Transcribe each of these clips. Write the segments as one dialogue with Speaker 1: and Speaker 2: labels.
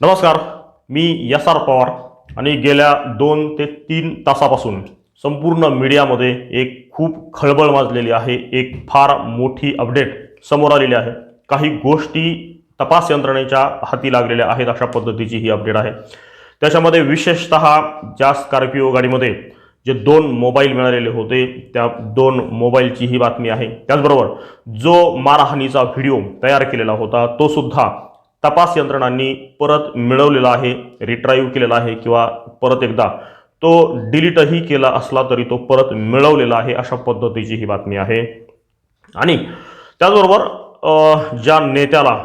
Speaker 1: नमस्कार मी S R Pawar आणि गेल्या दोन ते तीन तासापासून संपूर्ण मीडियामध्ये एक खूप खळबळ माजलेली आहे एक फार मोठी अपडेट समोर आलेली आहे. काही गोष्टी तपास यंत्रणेच्या हाती लागलेल्या आहेत अशा पद्धतीची ही अपडेट आहे. त्याच्यामध्ये विशेषत ज्या स्कॉर्पिओ गाडीमध्ये जे दोन मोबाईल मिळालेले होते त्या दोन मोबाईलची ही बातमी आहे. त्याचबरोबर जो मारहाणीचा व्हिडिओ तयार केलेला होता तो सुद्धा तपास यंत्रणांनी परत मिळवलेला आहे रिट्राईव्ह केलेला आहे किंवा परत एकदा तो डिलीटही केला असला तरी तो परत मिळवलेला आहे अशा पद्धतीची ही बातमी आहे. आणि त्याचबरोबर ज्या नेत्याला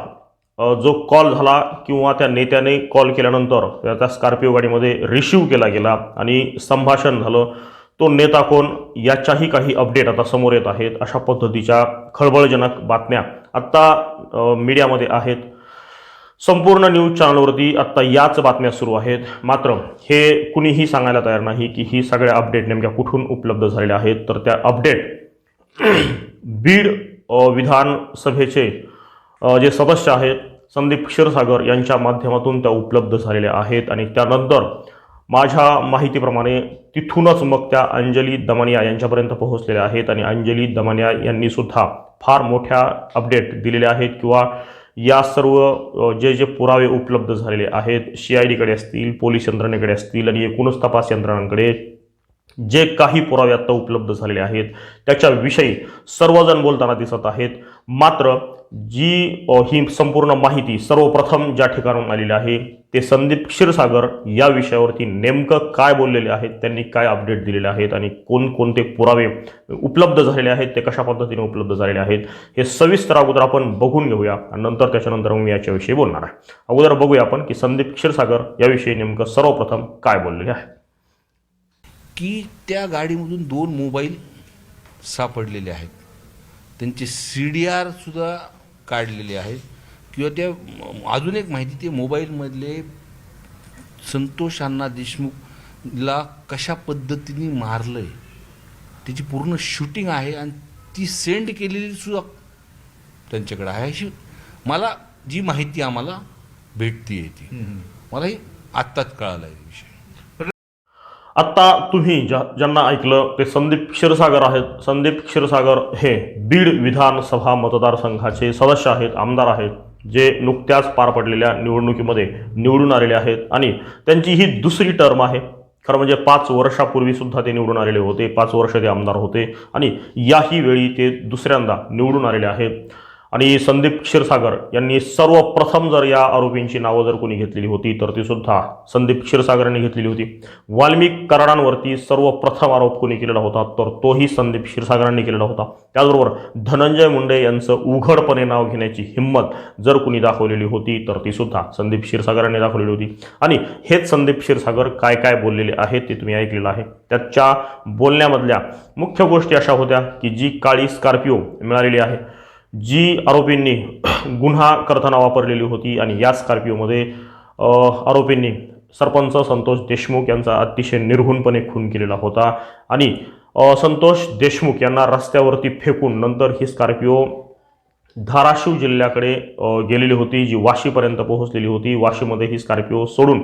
Speaker 1: जो कॉल झाला किंवा त्या नेत्याने कॉल केल्यानंतर त्या- स्कॉर्पिओ गाडीमध्ये रिसिव्ह केला गेला आणि संभाषण झालं तो नेता कोण याच्याही काही अपडेट आता समोर येत आहेत अशा पद्धतीच्या खळबळजनक बातम्या आत्ता मीडियामध्ये आहेत. संपूर्ण न्यूज चॅनलवरती आत्ता याच बातम्या सुरू आहेत. मात्र हे कुणीही सांगायला तयार नाही की ही सगळ्या अपडेट नेमक्या कुठून उपलब्ध झालेल्या आहेत. तर त्या अपडेट बीड विधानसभेचे जे सदस्य आहेत संदीप क्षीरसागर यांच्या माध्यमातून त्या उपलब्ध झालेल्या आहेत. आणि त्यानंतर माझ्या माहितीप्रमाणे तिथूनच मग त्या अंजली दमानिया यांच्यापर्यंत पोहोचलेल्या आहेत. आणि अंजली दमानिया यांनीसुद्धा फार मोठ्या अपडेट दिलेल्या आहेत. किंवा या सर्व जे जे पुरावे उपलब्ध झालेले आहेत सी आय डीकडे असतील पोलीस यंत्रणेकडे असतील आणि एकूणच तपास यंत्रणांकडे जे काही पुरावे आता उपलब्ध झालेले आहेत त्याच्याविषयी सर्वजण बोलताना दिसत आहेत. मात्र जी ही संपूर्ण माहिती सर्वप्रथम ज्या ठिकाणून आलेली आहे ते संदीप क्षीरसागर या विषयावरती नेमकं काय बोललेले आहेत त्यांनी काय अपडेट दिलेले आहेत आणि कोणकोणते पुरावे उपलब्ध झालेले आहेत ते कशा पद्धतीने उपलब्ध झालेले आहेत हे सविस्तर अगोदर आपण बघून घेऊया आणि नंतर त्याच्यानंतर मग मी याच्याविषयी बोलणार आहे. अगोदर बघूया आपण की संदीप क्षीरसागर याविषयी नेमकं सर्वप्रथम काय बोललेले आहे.
Speaker 2: की त्या गाडीमधून दोन मोबाईल सापडलेले आहेत. त्यांचे सी डी आरसुद्धा काढलेले आहेत. किंवा त्या अजून एक माहिती ते मोबाईलमधले संतोष अण्णा देशमुखला कशा पद्धतीने मारलं आहे त्याची पूर्ण शूटिंग आहे आणि ती सेंड केलेली सुद्धा त्यांच्याकडे आहे. अशी मला जी माहिती आम्हाला भेटती ती. मला ही आत्ताच कळालं आहे विषय.
Speaker 1: आत्ता तुम्ही ज्या ज्यांना ऐकलं ते संदीप क्षीरसागर आहेत. संदीप क्षीरसागर हे बीड विधानसभा मतदारसंघाचे सदस्य आहेत आमदार आहेत. जे नुकत्याच पार पडलेल्या निवडणुकीमध्ये निवडून आलेले आहेत. आणि त्यांची ही दुसरी टर्म आहे. खरं म्हणजे पाच वर्षापूर्वी सुद्धा ते निवडून आलेले होते. पाच वर्ष ते आमदार होते. आणि याही वेळी ते दुसऱ्यांदा निवडून आलेले आहेत. आणि संदीप क्षीरसागर यांनी सर्वप्रथम जर या आरोपींची नावं जर कोणी घेतलेली होती तर ती सुद्धा संदीप क्षीरसागर यांनी घेतलेली होती. वाल्मिक कराडांवरती सर्वप्रथम आरोप कोणी केलेला होता तर तोही संदीप क्षीरसागरांनी केलेला होता. त्याचबरोबर धनंजय मुंडे यांचं उघडपणे नाव घेण्याची हिंमत जर कुणी दाखवलेली होती तर ती सुद्धा संदीप क्षीरसागरांनी दाखवलेली होती. आणि हेच संदीप क्षीरसागर काय काय बोललेले आहेत ते तुम्ही ऐकलेलं आहे. त्याच्या बोलण्यामधल्या मुख्य गोष्टी अशा होत्या की जी काळी स्कॉर्पिओ मिळालेली आहे. जी आरोपींनी गुन्हा करताना वापरलेली होती आणि या स्कॉर्पिओमध्ये आरोपींनी सरपंच संतोष देशमुख यांचा अतिशय निर्घुणपणे खून केलेला होता आणि संतोष देशमुख यांना रस्त्यावरती फेकून नंतर ही स्कॉर्पिओ धाराशिव जिल्ह्याकडे गेलेली होती जी वाशीपर्यंत पोहोचलेली होती. वाशीमध्ये ही स्कॉर्पिओ सोडून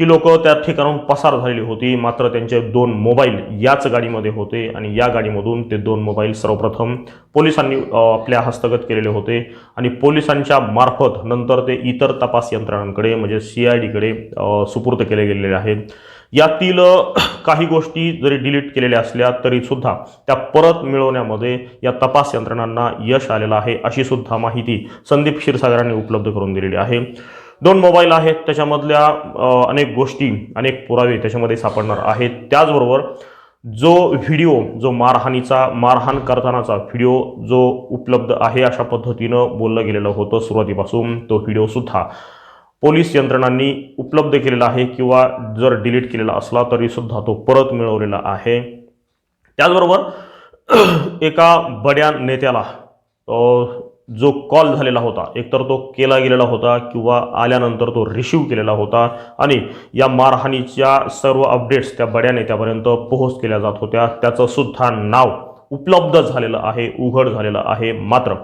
Speaker 1: ही लोक त्या ठिकाणाहून पसार झालेली होती. मात्र त्यांचे दोन मोबाईल याच गाडीमध्ये होते आणि या गाडीमधून ते दोन मोबाईल सर्वप्रथम पोलिसांनी आपल्या हस्तगत केलेले होते आणि पोलिसांच्या मार्फत नंतर ते इतर तपास यंत्रणांकडे म्हणजे सी आय डीकडे सुपूर्द केले गेलेले आहेत यातील काही गोष्टी जरी डिलीट केलेल्या असल्या तरीसुद्धा त्या परत मिळवण्यामध्ये या तपास यंत्रणांना यश आलेलं आहे अशी सुद्धा माहिती संदीप क्षीरसागरांनी उपलब्ध करून दिलेली आहे. दोन मोबाईल आहेत त्याच्यामधल्या अनेक गोष्टी अनेक पुरावे त्याच्यामध्ये सापडणार आहेत. त्याचबरोबर जो व्हिडिओ जो मारहाणीचा मारहाण करतानाचा व्हिडिओ जो उपलब्ध आहे अशा पद्धतीनं बोललं गेलेलं होतं सुरुवातीपासून तो व्हिडिओसुद्धा पोलीस यंत्रणांनी उपलब्ध केलेला आहे किंवा जर डिलीट केलेला असला तरीसुद्धा तो परत मिळवलेला आहे. त्याचबरोबर एका बड्या नेत्याला जो कॉल झालेला होता एकतर तो केला गेलेला होता किंवा आल्यानंतर तो रिसिव्ह केलेला होता आणि या मारहाणीच्या सर्व अपडेट्स त्या बड्या नेत्यापर्यंत पोहोच केल्या जात होत्या. त्याचं सुद्धा नाव उपलब्ध झालेलं आहे उघड झालेलं आहे मात्र.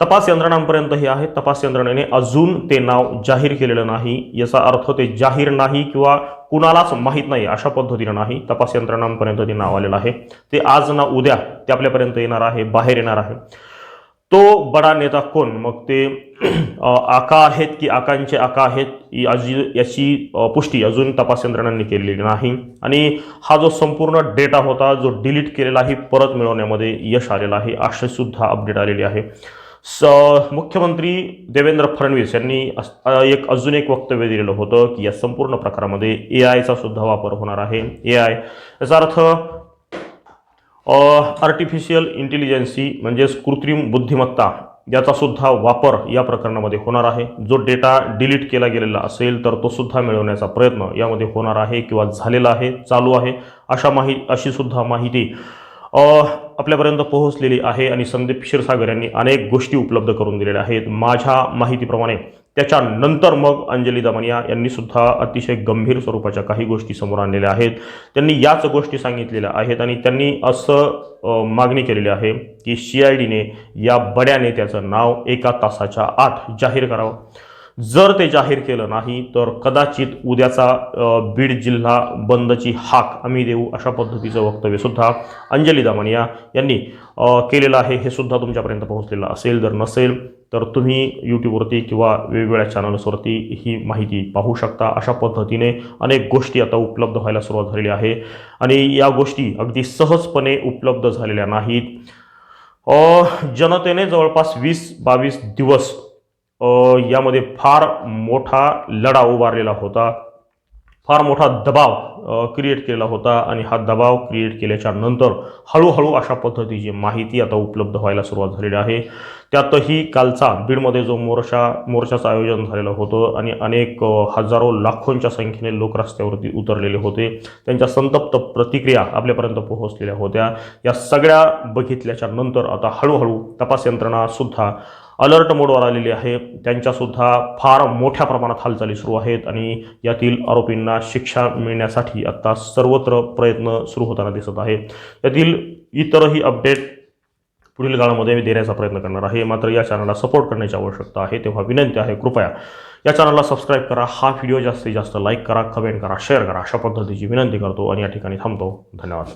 Speaker 1: तपास यंत्रणांपर्यंत हे आहे. तपास यंत्रणेने अजून ते नाव जाहीर केलेलं नाही. याचा अर्थ ते जाहीर नाही किंवा कुणालाच माहीत नाही अशा पद्धतीनं नाही. तपास यंत्रणांपर्यंत ते नाव आलेलं आहे. ते आज ना उद्या ते आपल्यापर्यंत येणार आहे बाहेर येणार आहे. तो बडा नेता कोण मग ते आका आहेत की आकांचे आका आहेत ही अजी याची पुष्टी अजून तपास यंत्रणांनी केलेली नाही. आणि हा जो संपूर्ण डेटा होता जो डिलीट केलेला आहे परत मिळवण्यामध्ये यश आलेलं आहे. अशीसुद्धा अपडेट आलेली आहे. स मुख्यमंत्री देवेंद्र फडणवीस यांनी एक अजून एक वक्तव्य दिलेलं होतं की या संपूर्ण प्रकारामध्ये ए आयचा सुद्धा वापर होणार आहे. ए आय याचा अर्थ आर्टिफिशियल इंटेलिजन्सी म्हणजेच कृत्रिम बुद्धिमत्ता याचासुद्धा वापर या प्रकरणामध्ये होणार आहे. जो डेटा डिलीट केला गेलेला असेल तर तो सुद्धा मिळवण्याचा प्रयत्न यामध्ये होणार आहे किंवा झालेला आहे चालू आहे. अशा माहि अशी सुद्धा माहिती आपल्यापर्यंत पोहोचलेली आहे आणि संदीप क्षीरसागर यांनी अनेक गोष्टी उपलब्ध करून दिलेल्या आहेत. माझ्या माहितीप्रमाणे त्याच्यानंतर मग अंजली दमनिया यांनी सुद्धा अतिशय गंभीर स्वरूपाच्या काही गोष्टी समोर आणलेल्या आहेत. त्यांनी याच गोष्टी सांगितलेल्या आहेत आणि त्यांनी असं मागणी केलेली आहे की सी आय डीने या बड्या नेत्याचं नाव एका तासाच्या आत जाहीर करावं. जर ते जाहीर केलं नाही तर कदाचित उद्याचा बीड जिल्हा बंदची हाक आम्ही देऊ अशा पद्धतीचं वक्तव्य सुद्धा अंजली दामनिया यांनी केलेलं आहे. हे सुद्धा तुमच्यापर्यंत पोहोचलेलं असेल जर नसेल तर तुम्ही यूट्यूबवरती किंवा वेगवेगळ्या चॅनल्सवरती ही माहिती पाहू शकता. अशा पद्धतीने अनेक गोष्टी आता उपलब्ध व्हायला सुरुवात झालेली आहे. आणि या गोष्टी अगदी सहजपणे उपलब्ध झालेल्या नाहीत. जनतेने जवळपास वीस बावीस दिवस यामध्ये फार मोठा लढा उभारलेला होता. फार मोठा दबाव क्रिएट केलेला होता आणि हा दबाव क्रिएट केल्याच्यानंतर हळूहळू अशा पद्धतीची माहिती आता उपलब्ध व्हायला सुरुवात झालेली आहे. त्यातही कालचा बीडमध्ये जो मोर्चा मोर्चाचं आयोजन झालेलं होतं आणि अनेक हजारो लाखोंच्या संख्येने लोक रस्त्यावरती उतरलेले होते. त्यांच्या संतप्त प्रतिक्रिया आपल्यापर्यंत पोहोचलेल्या होत्या. या सगळ्या बघितल्याच्या नंतर आता हळूहळू तपास यंत्रणासुद्धा अलर्ट मोडवर आलेली आहे. त्यांच्यासुद्धा फार मोठ्या प्रमाणात हालचाली सुरू आहेत आणि यातील आरोपींना शिक्षा मिळण्यासाठी आत्ता सर्वत्र प्रयत्न सुरू होताना दिसत आहे. यातील इतरही अपडेट पुढील काळामध्ये मी देण्याचा प्रयत्न करणार आहे. मात्र या चॅनलला सपोर्ट करण्याची आवश्यकता आहे तेव्हा विनंती आहे. कृपया या चॅनलला सबस्क्राईब करा. हा व्हिडिओ जास्तीत जास्त लाईक करा कमेंट करा शेअर करा अशा पद्धतीची विनंती करतो आणि या ठिकाणी थांबतो. धन्यवाद.